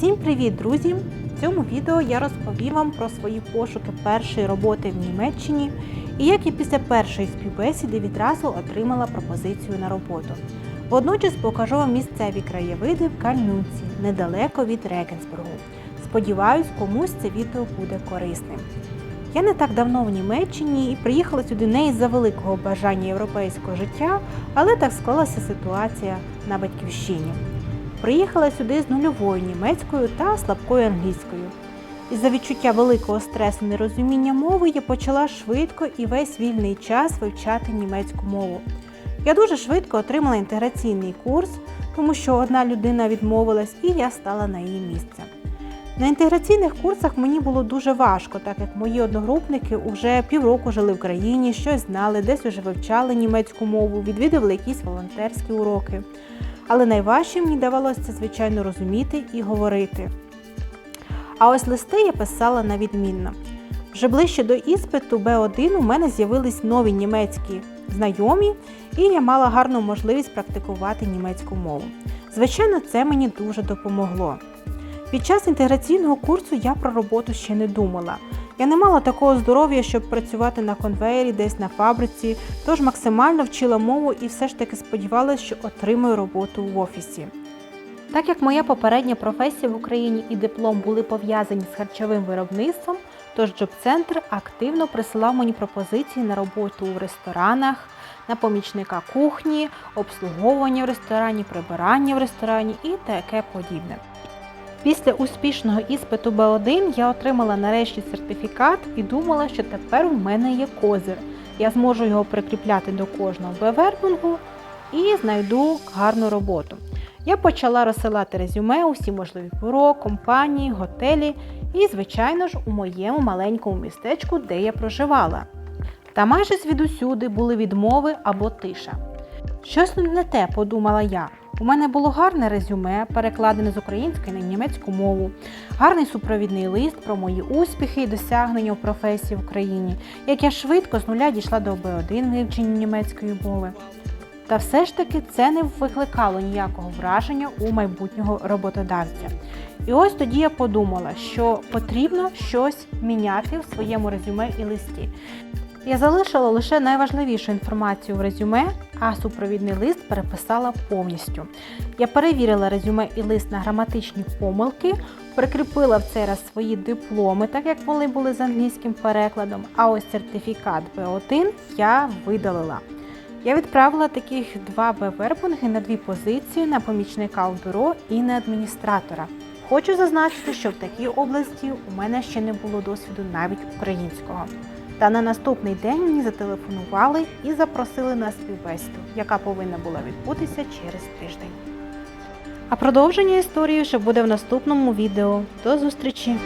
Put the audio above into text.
Всім привіт, друзі! В цьому відео я розповім вам про свої пошуки першої роботи в Німеччині і як я після першої співбесіди відразу отримала пропозицію на роботу. Водночас покажу вам місцеві краєвиди в Кальнюці, недалеко від Регенсбургу. Сподіваюсь, комусь це відео буде корисним. Я не так давно в Німеччині і приїхала сюди не із-за великого бажання європейського життя, але так склалася ситуація на батьківщині. Приїхала сюди з нульовою німецькою та слабкою англійською. Із-за відчуття великого стресу нерозуміння мови я почала швидко і весь вільний час вивчати німецьку мову. Я дуже швидко отримала інтеграційний курс, тому що одна людина відмовилась, і я стала на її місце. На інтеграційних курсах мені було дуже важко, так як мої одногрупники вже півроку жили в країні, щось знали, десь уже вивчали німецьку мову, відвідували якісь волонтерські уроки. Але найважче мені давалося це, звичайно, розуміти і говорити. А ось листи я писала на відмінно. Вже ближче до іспиту Б1 у мене з'явились нові німецькі знайомі, і я мала гарну можливість практикувати німецьку мову. Звичайно, це мені дуже допомогло. Під час інтеграційного курсу я про роботу ще не думала. Я не мала такого здоров'я, щоб працювати на конвеєрі, десь на фабриці, тож максимально вчила мову і все ж таки сподівалася, що отримаю роботу в офісі. Так як моя попередня професія в Україні і диплом були пов'язані з харчовим виробництвом, тож Джоб-центр активно присилав мені пропозиції на роботу в ресторанах, на помічника кухні, обслуговування в ресторані, прибирання в ресторані і таке подібне. Після успішного іспиту Б1 я отримала нарешті сертифікат і думала, що тепер у мене є козир. Я зможу його прикріпляти до кожного Б-вербунгу і знайду гарну роботу. Я почала розсилати резюме у всі можливі бюро, компанії, готелі і, звичайно ж, у моєму маленькому містечку, де я проживала. Та майже звідусюди були відмови або тиша. Щось не те, подумала я. У мене було гарне резюме, перекладене з української на німецьку мову, гарний супровідний лист про мої успіхи і досягнення у професії в Україні, як я швидко з нуля дійшла до Б1 вивчення німецької мови. Та все ж таки це не викликало ніякого враження у майбутнього роботодавця. І ось тоді я подумала, що потрібно щось міняти в своєму резюме і листі. Я залишила лише найважливішу інформацію в резюме, а супровідний лист переписала повністю. Я перевірила резюме і лист на граматичні помилки, прикріпила в цей раз свої дипломи, так як вони були з англійським перекладом, а ось сертифікат B1 я видалила. Я відправила таких два Б-вербунги на дві позиції на помічника у бюро і на адміністратора. Хочу зазначити, що в такій області у мене ще не було досвіду навіть українського. Та на наступний день мені зателефонували і запросили на співбесіду, яка повинна була відбутися через тиждень. А продовження історії вже буде в наступному відео. До зустрічі!